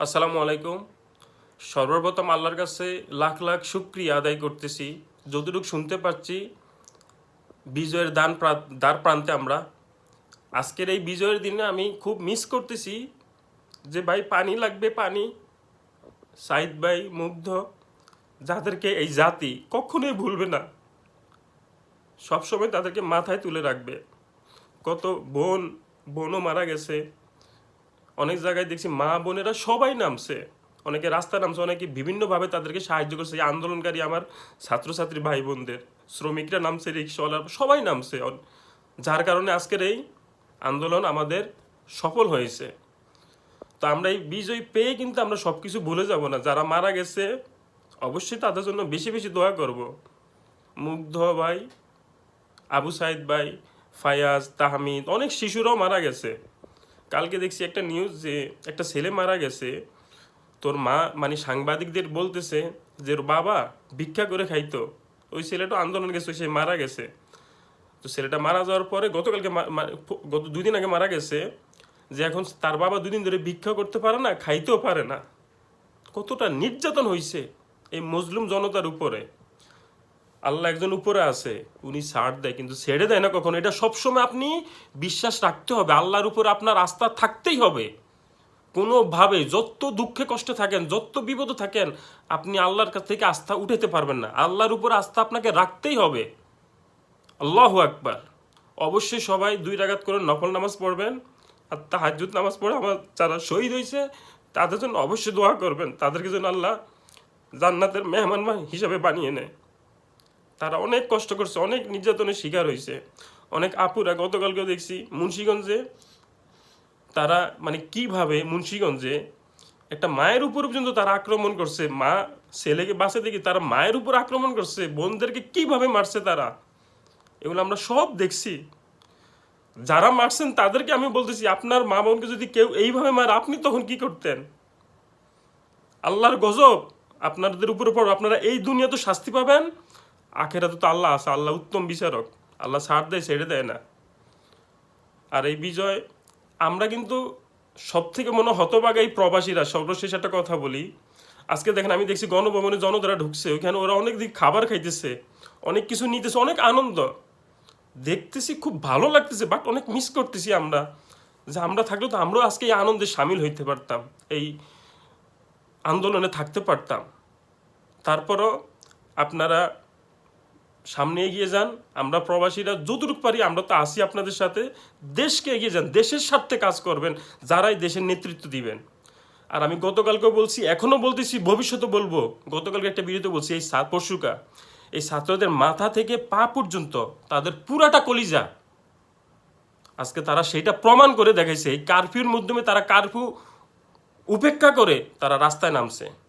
আসসালামু আলাইকুম। সর্বপ্রথম আল্লাহর কাছে লাখ লাখ শুক্রিয়া আদায় করতেছি। যতটুকু শুনতে পাচ্ছি, বিজয়ের দান দ্বার প্রান্তে আমরা। আজকের এই বিজয়ের দিনে আমি খুব মিস করতেছি যে ভাই পানি লাগবে, পানি। সাইদ ভাই মুগ্ধ, যাদেরকে এই জাতি কখনোই ভুলবে না। সবসময় তাদেরকে মাথায় তুলে রাখবে। কত বোন, বোনও মারা গেছে। অনেক জায়গায় দেখছি মা বোনেরা সবাই নামছে। অনেকে রাস্তা নামছে, অনেকে বিভিন্নভাবে তাদেরকে সাহায্য করছে। এই আন্দোলনকারী আমার ছাত্রছাত্রী ভাই বোনদের শ্রমিকরা নামছে রিক্সাওয়ালা সবাই নামছে। যার কারণে আজকের এই আন্দোলন আমাদের সফল হয়েছে। তো আমরা এই বিজয় পেয়ে কিন্তু আমরা সব কিছু ভুলে যাব না। যারা মারা গেছে, অবশ্যই তাদের জন্য বেশি বেশি দোয়া করব। মুগ্ধ ভাই, আবু সাইদ ভাই, ফায়াজ, তাহমিদ, অনেক শিশুরাও মারা গেছে। কালকে দেখছি একটা নিউজ যে একটা ছেলে মারা গেছে। তোর মা মানে সাংবাদিকদের বলতেছে যে বাবা ভিক্ষা করে খাইতো। ওই ছেলেটা আন্দোলন গেছে, সে মারা গেছে। তো ছেলেটা মারা যাওয়ার পরে গতকালকে গত দুদিন আগে মারা গেছে যে, এখন তার বাবা দুদিন ধরে ভিক্ষা করতে পারে না, খাইতেও পারে না। কতটা নির্যাতন হয়েছে এই মজলুম জনতার উপরে। আল্লাহ একজন উপরে আছে, উনি ছাড় দেয়, কিন্তু ছেড়ে দেয় না কখনো। এটা সবসময় আপনি বিশ্বাস রাখতে হবে। আল্লাহর উপরে আপনার আস্থা থাকতেই হবে। কোনোভাবে যত দুঃখে কষ্টে থাকেন, যত বিপদে থাকেন, আপনি আল্লাহর কাছ থেকে আস্থা উঠাতে পারবেন না। আল্লাহর উপর আস্থা আপনাকে রাখতেই হবে। আল্লাহ আকবার। অবশ্যই সবাই দুই রাগাত করে নফল নামাজ পড়বেন আর তাহাজুদ নামাজ পড়ে আমার যারা শহীদ হয়েছে তাদের জন্য অবশ্যই দোয়া করবেন। তাদেরকে যেন আল্লাহ জান্নাতের মেহমান হিসাবে বানিয়ে নেয়। তারা অনেক কষ্ট করছে, অনেক নির্যাতনের শিকার হয়েছে অনেক আপুরা, গতকালকেও দেখছি মুন্সীগঞ্জে তারা মানে কীভাবে মুন্সীগঞ্জে একটা মায়ের উপর পর্যন্ত তারা আক্রমণ করছে, মা ছেলেকে বাঁচে দেখি তারা মায়ের উপর আক্রমণ করছে, বোনদেরকে কীভাবে মারছে তারা? এগুলো আমরা সব দেখছি। যারা মারছেন তাদেরকে আমি বলতেছি, আপনার মা বোনকে যদি কেউ এইভাবে মার, আপনি তখন কি করতেন? আল্লাহর গজব, আপনাদের উপরে পড়ো আপনারা এই দুনিয়া তো শাস্তি পাবেন। আখেরা তো আল্লাহ আছে, আল্লাহ উত্তম বিচারক। আল্লাহ ছাড় দেয়, ছেড়ে দেয় না। আর এই বিজয়, আমরা কিন্তু সব থেকে মনে হতবাগা এই প্রবাসীরা। সর্বশেষ একটা কথা বলি। আজকে দেখেন, আমি দেখছি গণভবনে জনতারা ঢুকছে, ওইখানে ওরা অনেক দিক খাবার খাইতেছে, অনেক কিছু নিতেছে, অনেক আনন্দ। দেখতেছি খুব ভালো লাগতেছে বাট অনেক মিস করতেছি আমরা। যে আমরা থাকলে তো আমরাও আজকে এই আনন্দে সামিল হইতে পারতাম, এই আন্দোলনে থাকতে পারতাম। তারপরও আপনারা সামনে এগিয়ে যান। আমরা প্রবাসীরা যতটুকু পারি আমরা তো আসি আপনাদের সাথে। দেশকে এগিয়ে যান, দেশের স্বার্থে কাজ করবেন, যারাই দেশের নেতৃত্ব দিবেন। আর আমি গতকালকেও বলছি, এখনও বলতেছি, ভবিষ্যতে বলব। গতকালকে একটা ভিডিওতে বলছি, এই সা- পরশুকা এই ছাত্রদের মাথা থেকে পা পর্যন্ত তাদের পুরাটা কলিজা। আজকে তারা সেটা প্রমাণ করে দেখাইছে, এই কারফিউর মাধ্যমে তারা কারফিউ উপেক্ষা করে তারা রাস্তায় নামছে।